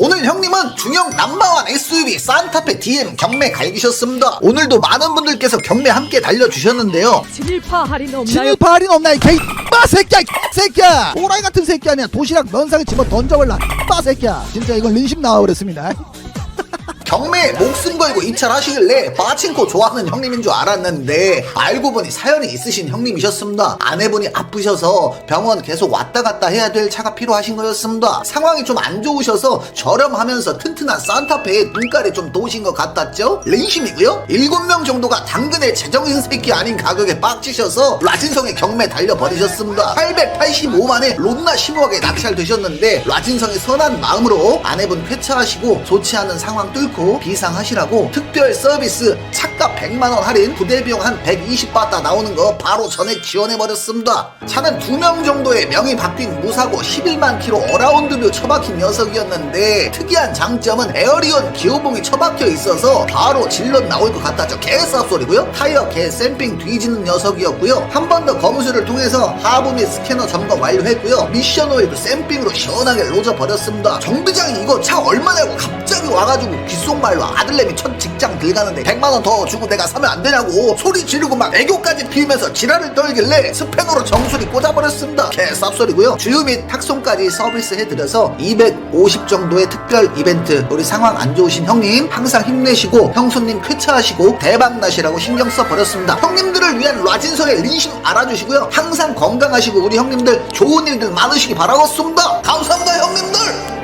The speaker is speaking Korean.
오늘 형님은 중형 남바완 SUV 산타페 DM 경매 갈기셨습니다. 오늘도 많은 분들께서 경매 함께 달려주셨는데요. 진일파 할인 없나요? 진일파 할인 없나 이 개이 빠 새끼야 이 새끼야 호랑이 같은 새끼 아니야 도시락 면상에 집어 던져버라 빠 새끼야 진짜 이건 린심 나와 버렸습니다 경매에 목숨 걸고 입찰하시길래 빠친코 좋아하는 형님인 줄 알았는데 알고 보니 사연이 있으신 형님이셨습니다. 아내분이 아프셔서 병원 계속 왔다 갔다 해야 될 차가 필요하신 거였습니다. 상황이 좀 안 좋으셔서 저렴하면서 튼튼한 산타페에 눈깔이 좀 도신 것 같았죠? 린심이고요. 7명 정도가 당근의 제정신 새끼 아닌 가격에 빡치셔서 라진성에 경매 달려버리셨습니다. 885만에 론나 심오하게 낙찰되셨는데 라진성의 선한 마음으로 아내분 쾌차하시고 좋지 않은 상황 뚫고 비상하시라고 특별 서비스 차값 100만원 할인 부대 비용 한 120바다 나오는 거 바로 전액 지원해버렸습니다. 차는 두명 정도의 명이 바뀐 무사고 11만 킬로 어라운드뷰 처박힌 녀석이었는데 특이한 장점은 에어리온 기어봉이 처박혀 있어서 바로 질럿 나올 것 같았죠. 개쌉 소리고요. 타이어 개 샘핑 뒤지는 녀석이었고요. 한 번 더 검수를 통해서 하부 및 스캐너 점검 완료했고요. 미션 오일도 샘핑으로 시원하게 로져 버렸습니다. 정비장이 이거 차 얼마냐고 갑자기 와가지고 귓속말로 아들내미 첫 직장 들가는데 100만원 더 주고 내가 사면 안 되냐고 소리 지르고 막 애교까지 피우면서 지랄을 떨길래 스패너로 정수리 꽂아버렸습니다. 개쌉소리고요. 주유 및 탁송까지 서비스 해드려서 250 정도의 특별 이벤트 우리 상황 안 좋으신 형님 항상 힘내시고 형수님 쾌차하시고 대박나시라고 신경 써버렸습니다. 형님들을 위한 라진선의 린심 알아주시고요. 항상 건강하시고 우리 형님들 좋은 일들 많으시기 바라겠습니다. 감사합니다 형님들!